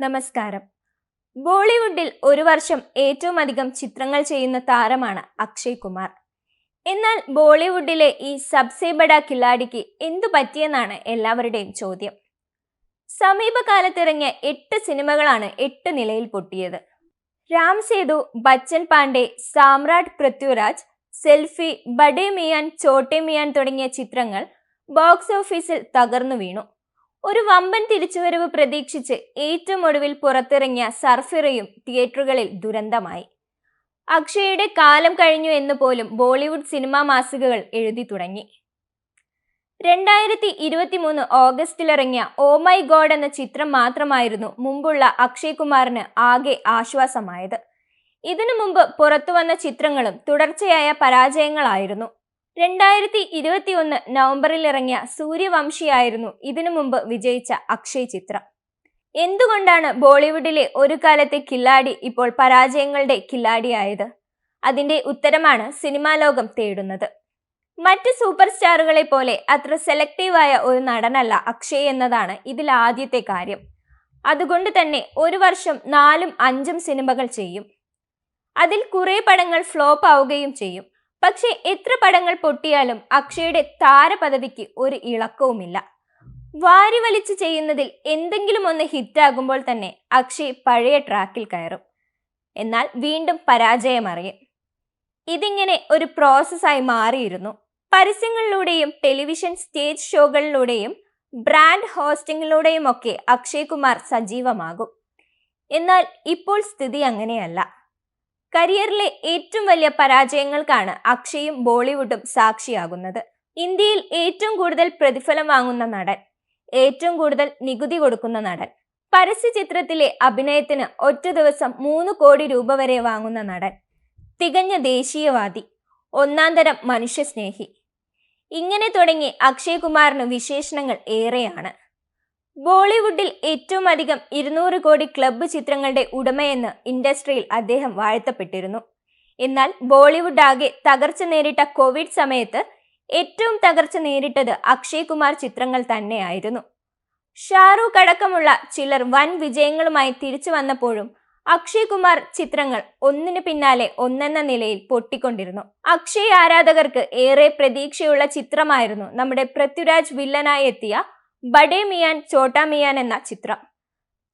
നമസ്കാരം. ബോളിവുഡിൽ ഒരു വർഷം ഏറ്റവും അധികം ചിത്രങ്ങൾ ചെയ്യുന്ന താരമാണ് അക്ഷയ് കുമാർ. എന്നാൽ ബോളിവുഡിലെ ഈ സബ്സെ ബഡ കില്ലാടിക്ക് എന്തു പറ്റിയെന്നാണ് എല്ലാവരുടെയും ചോദ്യം. സമീപകാലത്തിറങ്ങിയ എട്ട് സിനിമകളാണ് എട്ട് നിലയിൽ പൊട്ടിയത്. രാം സേതു ബച്ചൻ പാണ്ഡെ സാമ്രാട്ട് പൃഥ്വിരാജ് സെൽഫി ബഡേ മിയാൻ ചോട്ടെ മിയാൻ തുടങ്ങിയ ചിത്രങ്ങൾ ബോക്സ് ഓഫീസിൽ തകർന്നു വീണു. ഒരു വമ്പൻ തിരിച്ചുവരവ് പ്രതീക്ഷിച്ച് ഏറ്റവും ഒടുവിൽ പുറത്തിറങ്ങിയ സർഫിറയും തിയേറ്ററുകളിൽ ദുരന്തമായി. അക്ഷയുടെ കാലം കഴിഞ്ഞു എന്ന് പോലും ബോളിവുഡ് സിനിമാ മാസികകൾ എഴുതി തുടങ്ങി. രണ്ടായിരത്തി ഇരുപത്തി മൂന്ന് ഓഗസ്റ്റിലിറങ്ങിയ ഓ മൈ ഗോഡ് എന്ന ചിത്രം മാത്രമായിരുന്നു മുമ്പുള്ള അക്ഷയ് കുമാറിന് ആകെ ആശ്വാസമായത്. ഇതിനു മുമ്പ് പുറത്തു വന്ന ചിത്രങ്ങളും തുടർച്ചയായ പരാജയങ്ങളായിരുന്നു. രണ്ടായിരത്തി ഇരുപത്തി ഒന്ന് നവംബറിൽ ഇറങ്ങിയ സൂര്യവംശിയായിരുന്നു ഇതിനു മുമ്പ് വിജയിച്ച അക്ഷയ് ചിത്രം. എന്തുകൊണ്ടാണ് ബോളിവുഡിലെ ഒരു കാലത്തെ കില്ലാടി ഇപ്പോൾ പരാജയങ്ങളുടെ കില്ലാടിയായത്? അതിന്റെ ഉത്തരമാണ് സിനിമാ ലോകം തേടുന്നത്. മറ്റ് സൂപ്പർ സ്റ്റാറുകളെ പോലെ അത്ര സെലക്റ്റീവായ ഒരു നടനല്ല അക്ഷയ് എന്നതാണ് ഇതിൽ ആദ്യത്തെ കാര്യം. അതുകൊണ്ട് തന്നെ ഒരു വർഷം നാലും അഞ്ചും സിനിമകൾ ചെയ്യും. അതിൽ കുറേ പടങ്ങൾ ഫ്ലോപ്പ് ആവുകയും ചെയ്യും. പക്ഷേ എത്ര പടങ്ങൾ പൊട്ടിയാലും അക്ഷയുടെ താരപദവിക്ക് ഒരു ഇളക്കവുമില്ല. വാരി വലിച്ചു ചെയ്യുന്നതിൽ എന്തെങ്കിലും ഒന്ന് ഹിറ്റാകുമ്പോൾ തന്നെ അക്ഷയ് പഴയ ട്രാക്കിൽ കയറും. എന്നാൽ വീണ്ടും പരാജയമറിയും. ഇതിങ്ങനെ ഒരു പ്രോസസ്സായി മാറിയിരുന്നു. പരസ്യങ്ങളിലൂടെയും ടെലിവിഷൻ സ്റ്റേജ് ഷോകളിലൂടെയും ബ്രാൻഡ് ഹോസ്റ്റിങ്ങിലൂടെയും ഒക്കെ അക്ഷയ് കുമാർ സജീവമാകും. എന്നാൽ ഇപ്പോൾ സ്ഥിതി അങ്ങനെയല്ല. കരിയറിലെ ഏറ്റവും വലിയ പരാജയങ്ങൾക്കാണ് അക്ഷയും ബോളിവുഡും സാക്ഷിയാകുന്നത്. ഇന്ത്യയിൽ ഏറ്റവും കൂടുതൽ പ്രതിഫലം വാങ്ങുന്ന നടൻ ഏറ്റവും കൂടുതൽ നികുതി കൊടുക്കുന്ന നടൻ പരസ്യ ചിത്രത്തിലെ അഭിനയത്തിന് ഒറ്റ ദിവസം മൂന്ന് കോടി രൂപ വരെ വാങ്ങുന്ന നടൻ തികഞ്ഞ ദേശീയവാദി ഒന്നാം തരം മനുഷ്യസ്നേഹി. ഇങ്ങനെ തുടങ്ങി അക്ഷയ് കുമാറിന് വിശേഷണങ്ങൾ ഏറെയാണ്. ബോളിവുഡിൽ ഏറ്റവും അധികം ഇരുന്നൂറ് കോടി ക്ലബ്ബ് ചിത്രങ്ങളുടെ ഉടമയെന്ന് ഇൻഡസ്ട്രിയിൽ അദ്ദേഹം വാഴ്ത്തപ്പെട്ടിരുന്നു. എന്നാൽ ബോളിവുഡ് ആകെ തകർച്ച നേരിട്ട കോവിഡ് സമയത്ത് ഏറ്റവും തകർച്ച നേരിട്ടത് അക്ഷയ് കുമാർ ചിത്രങ്ങൾ തന്നെയായിരുന്നു. ഷാറൂഖ് അടക്കമുള്ള ചിലർ വൻ വിജയങ്ങളുമായി തിരിച്ചു വന്നപ്പോഴും അക്ഷയ് കുമാർ ചിത്രങ്ങൾ ഒന്നിനു പിന്നാലെ ഒന്നെന്ന നിലയിൽ പൊട്ടിക്കൊണ്ടിരുന്നു. അക്ഷയ് ആരാധകർക്ക് ഏറെ പ്രതീക്ഷയുള്ള ചിത്രമായിരുന്നു നമ്മുടെ പൃഥ്വിരാജ് വില്ലനായി എത്തിയ ബഡേ മിയാൻ ചോട്ടാ മിയാൻ എന്ന ചിത്രം.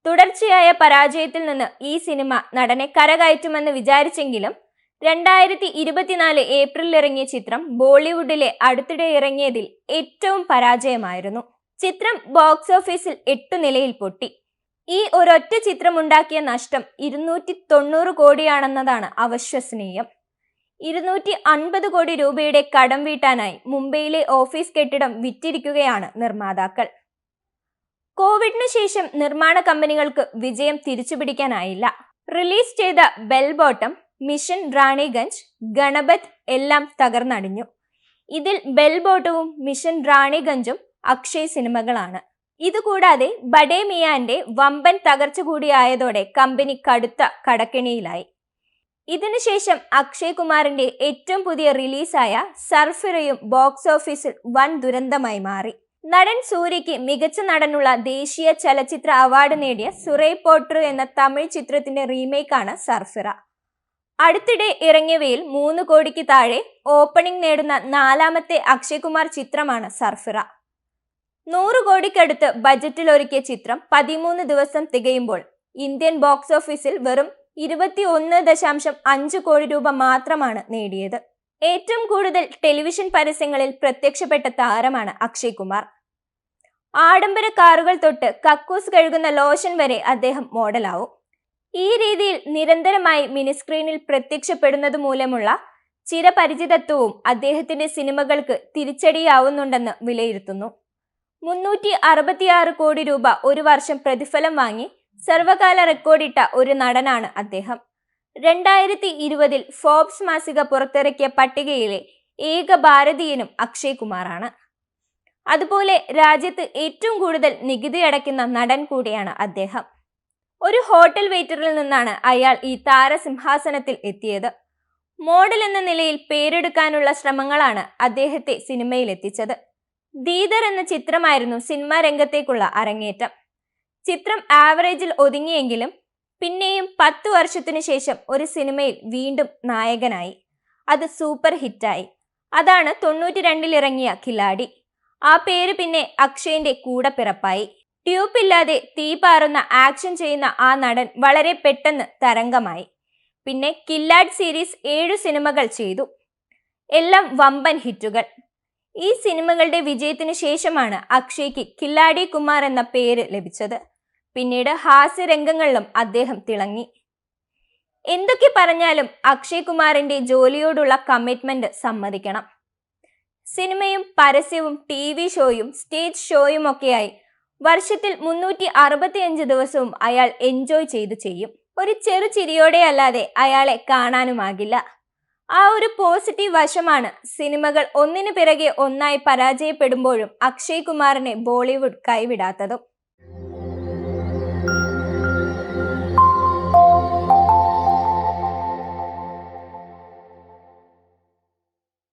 തുടർച്ചയായ പരാജയത്തിൽ നിന്ന് ഈ സിനിമ നടനെ കരകയറ്റുമെന്ന് വിചാരിച്ചെങ്കിലും രണ്ടായിരത്തി ഇരുപത്തിനാല് ഏപ്രിലിൽ ഇറങ്ങിയ ചിത്രം ബോളിവുഡിലെ അടുത്തിടെ ഇറങ്ങിയതിൽ ഏറ്റവും പരാജയമായിരുന്നു. ചിത്രം ബോക്സ് ഓഫീസിൽ എട്ടു നിലയിൽ പൊട്ടി. ഈ ഒരൊറ്റ ചിത്രമുണ്ടാക്കിയ നഷ്ടം ഇരുന്നൂറ്റി തൊണ്ണൂറ് കോടിയാണെന്നതാണ് അവിശ്വസനീയം. ഇരുന്നൂറ്റി അൻപത് കോടി രൂപയുടെ കടം വീട്ടാനായി മുംബൈയിലെ ഓഫീസ് കെട്ടിടം വിറ്റിരിക്കുകയാണ് നിർമ്മാതാക്കൾ. കോവിഡിന് ശേഷം നിർമ്മാണ കമ്പനികൾക്ക് വിജയം തിരിച്ചുപിടിക്കാനായില്ല. റിലീസ് ചെയ്ത Bell Bottom Mission Raniganj Ganapath എല്ലാം തകർന്നടിഞ്ഞു. ഇതിൽ ബെൽബോട്ടവും മിഷൻ റാണിഗഞ്ചും അക്ഷയ് സിനിമകളാണ്. ഇതുകൂടാതെ ബഡേ മിയാന്റെ വമ്പൻ തകർച്ച കൂടിയായതോടെ കമ്പനി കടുത്ത കടക്കെണിയിലായി. ഇതിനുശേഷം അക്ഷയ് കുമാറിന്റെ ഏറ്റവും പുതിയ റിലീസായ സർഫിറയും ബോക്സ് ഓഫീസിൽ വൻ ദുരന്തമായി മാറി. നടൻ സൂര്യയ്ക്ക് മികച്ച നടനുള്ള ദേശീയ ചലച്ചിത്ര അവാർഡ് നേടിയ സുറൈ പോട്ടർ എന്ന തമിഴ് ചിത്രത്തിന്റെ റീമേക്കാണ് സർഫിറ. അടുത്തിടെ ഇറങ്ങിയവയിൽ മൂന്ന് കോടിക്ക് താഴെ ഓപ്പണിംഗ് നേടുന്ന നാലാമത്തെ അക്ഷയ് കുമാർ ചിത്രമാണ് സർഫിറ. നൂറ് കോടിക്കടുത്ത് ബജറ്റിൽ ഒരുക്കിയ ചിത്രം പതിമൂന്ന് ദിവസം തികയുമ്പോൾ ഇന്ത്യൻ ബോക്സ് ഓഫീസിൽ വെറും ഇരുപത്തി ഒന്ന് ദശാംശം അഞ്ച് കോടി രൂപ മാത്രമാണ് നേടിയത്. ഏറ്റവും കൂടുതൽ ടെലിവിഷൻ പരസ്യങ്ങളിൽ പ്രത്യക്ഷപ്പെട്ട താരമാണ് അക്ഷയ് കുമാർ. ആഡംബര കാറുകൾ തൊട്ട് കക്കൂസ് കഴുകുന്ന ലോഷൻ വരെ അദ്ദേഹം മോഡലാവും. ഈ രീതിയിൽ നിരന്തരമായി മിനിസ്ക്രീനിൽ പ്രത്യക്ഷപ്പെടുന്നത് മൂലമുള്ള ചിരപരിചിതത്വവും അദ്ദേഹത്തിന്റെ സിനിമകൾക്ക് തിരിച്ചടിയാവുന്നുണ്ടെന്ന് വിലയിരുത്തുന്നു. മുന്നൂറ്റി അറുപത്തിയാറ് കോടി രൂപ ഒരു വർഷം പ്രതിഫലം വാങ്ങി സർവകാല റെക്കോർഡിട്ട ഒരു നടനാണ് അദ്ദേഹം. രണ്ടായിരത്തി ഇരുപതിൽ ഫോബ്സ് മാസിക പുറത്തിറക്കിയ പട്ടികയിലെ ഏക ഭാരതീയനും അക്ഷയ് കുമാറാണ്. അതുപോലെ രാജ്യത്ത് ഏറ്റവും കൂടുതൽ നികുതി അടയ്ക്കുന്ന നടൻ കൂടിയാണ് അദ്ദേഹം. ഒരു ഹോട്ടൽ വെയിറ്ററിൽ നിന്നാണ് അയാൾ ഈ താരസിംഹാസനത്തിൽ എത്തിയത്. മോഡൽ എന്ന നിലയിൽ പേരെടുക്കാനുള്ള ശ്രമങ്ങളാണ് അദ്ദേഹത്തെ സിനിമയിൽ എത്തിച്ചത് ദീദർ എന്ന ചിത്രമായിരുന്നു സിനിമാ രംഗത്തേക്കുള്ള അരങ്ങേറ്റം. ചിത്രം ആവറേജിൽ ഒതുങ്ങിയെങ്കിലും പിന്നെയും പത്തു വർഷത്തിനു ശേഷം ഒരു സിനിമയിൽ വീണ്ടും നായകനായി. അത് സൂപ്പർ ഹിറ്റായി അതാണ് തൊണ്ണൂറ്റി രണ്ടിൽ ഇറങ്ങിയ കിലാടി. ആ പേര് പിന്നെ അക്ഷയന്റെ കൂടെ പിറപ്പായി. ട്യൂബില്ലാതെ തീ പാറുന്ന ആക്ഷൻ ചെയ്യുന്ന ആ നടൻ വളരെ പെട്ടെന്ന് തരംഗമായി. പിന്നെ കില്ലാഡ് സീരീസ് ഏഴു സിനിമകൾ ചെയ്തു. എല്ലാം വമ്പൻ ഹിറ്റുകൾ. ഈ സിനിമകളുടെ വിജയത്തിനു ശേഷമാണ് അക്ഷയ്ക്ക് കില്ലാടി കുമാർ എന്ന പേര് ലഭിച്ചത്. പിന്നീട് ഹാസ്യരംഗങ്ങളിലും അദ്ദേഹം തിളങ്ങി. എന്തൊക്കെ പറഞ്ഞാലും അക്ഷയ് കുമാറിന്റെ ജോലിയോടുള്ള കമ്മിറ്റ്മെന്റ് സമ്മതിക്കണം. സിനിമയും പരസ്യവും ടി വി ഷോയും സ്റ്റേജ് ഷോയും ഒക്കെയായി വർഷത്തിൽ മുന്നൂറ്റി അറുപത്തിയഞ്ച് ദിവസവും അയാൾ എൻജോയ് ചെയ്ത് ചെയ്യും. ഒരു ചെറു ചിരിയോടെ അല്ലാതെ അയാളെ കാണാനുമാകില്ല. ആ ഒരു പോസിറ്റീവ് വശമാണ് സിനിമകൾ ഒന്നിനു പിറകെ ഒന്നായി പരാജയപ്പെടുമ്പോഴും അക്ഷയ് കുമാറിനെ ബോളിവുഡ് കൈവിടാത്തതും.